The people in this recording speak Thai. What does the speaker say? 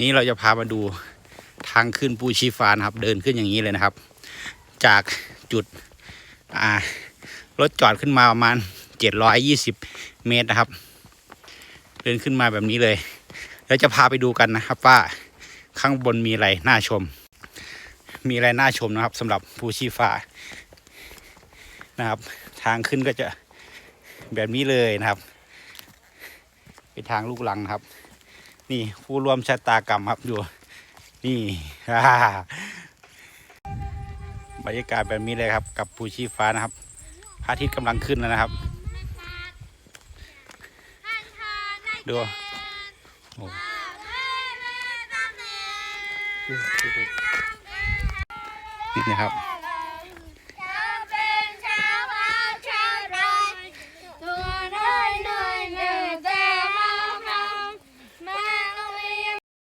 นี้เราจะพามาดูทางขึ้นปูชีฟ้านะครับ เดินขึ้นอย่างนี้เลยนะครับ จากจุดอ่ารถจอดขึ้นมาประมาณเจ็ดร้อยยี่สิบเมตรนะครับ เดินขึ้นมาแบบนี้เลย แล้วจะพาไปดูกันนะครับว่าข้างบนมีอะไรน่าชม มีอะไรน่าชมนะครับสำหรับภูชีฟ้านะครับ ทางขึ้นก็จะแบบนี้เลยนะครับ เป็นทางลูกลังครับ นี่ผู้ร่วมชะตากรรมครับดูนี่บรรยากาศแบบนี้เลยครับ กับภูชีฟ้านะครับพระอาทิตย์กำลังขึ้นแล้วนะครับ ดูโอ้นี่นะครับ